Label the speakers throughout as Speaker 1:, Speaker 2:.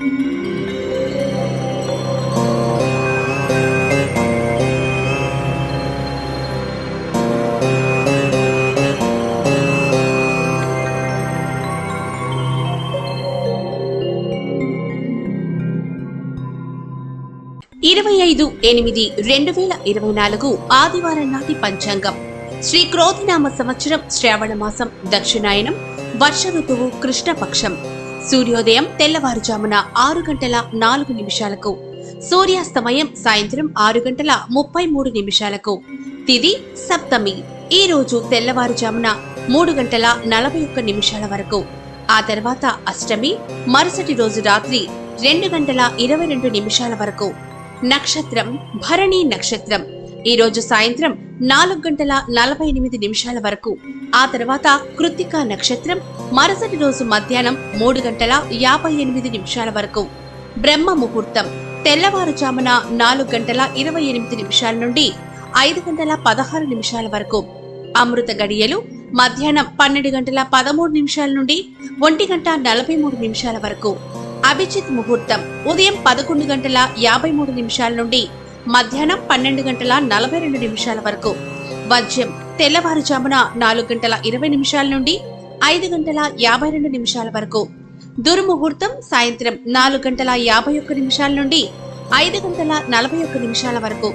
Speaker 1: ఇరవై ఐదు ఎనిమిది రెండు వేల ఇరవై నాలుగు ఆదివారం నాటి పంచాంగం. శ్రీ క్రోధినామ సంవత్సరం శ్రావణ మాసం దక్షిణాయనం వర్ష ఋతువు కృష్ణపక్షం. సూర్యోదయం తెల్లవారుజామున ఆరు గంటల నాలుగు నిమిషాలకు. సూర్యాస్తమయం సాయంత్రం ఆరు గంటల ముప్పై మూడు నిమిషాలకు. తిది సప్తమి. ఈ రోజు తెల్లవారుజామున మూడు గంటల నలభై ఒక్క నిమిషాల వరకు. ఆ తర్వాత అష్టమి మరుసటి రోజు రాత్రి రెండు గంటల ఇరవై రెండు నిమిషాల వరకు. నక్షత్రం భరణి నక్షత్రం. ఈ రోజు సాయంత్రం నాలుగు గంటల నలభై ఎనిమిది నిమిషాల వరకు. ఆ తర్వాత కృత్తిక నక్షత్రం మరుసటి రోజు మధ్యాహ్నం మూడు గంటల యాభై ఎనిమిది నిమిషాల వరకు. బ్రహ్మ ముహూర్తం తెల్లవారుజామున నాలుగు గంటల ఇరవై ఎనిమిది నిమిషాల నుండి ఐదు గంటల పదహారు నిమిషాల వరకు. అమృత గడియలు మధ్యాహ్నం పన్నెండు గంటల పదమూడు నిమిషాల నుండి ఒంటి గంట నలభై మూడు నిమిషాల వరకు. అభిజిత్ ముహూర్తం ఉదయం పదకొండు గంటల యాభై మూడు నిమిషాల నుండి మధ్యాహ్నం పన్నెండు గంటల నలభై రెండు నిమిషాల వరకు. వజ్యం తెల్లవారుజామున నాలుగు గంటల ఇరవై నిమిషాల నుండి ఐదు గంటల యాభై రెండు నిమిషాల వరకు. దుర్ముహూర్తం సాయంత్రం నాలుగు గంటల యాభై ఒక్క నిమిషాల నుండి ఐదు గంటల నలభై ఒక్క నిమిషాల వరకు.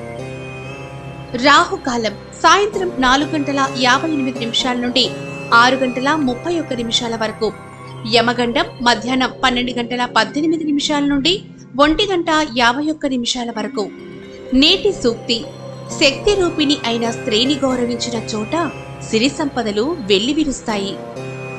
Speaker 1: రాహుకాలం సాయంత్రం నాలుగు గంటల యాభై ఎనిమిది నిమిషాల నుండి ఆరు గంటల ముప్పై ఒక్క నిమిషాల వరకు. యమగండం మధ్యాహ్నం పన్నెండు గంటల పద్దెనిమిది నిమిషాల నుండి ఒంటి గంట యాభై ఒక్క నిమిషాల వరకు. నేటి సూక్తి. శక్తి రూపిణి అయిన స్త్రీని గౌరవించిన చోట సిరి సంపదలు వెళ్ళి విరుస్తాయి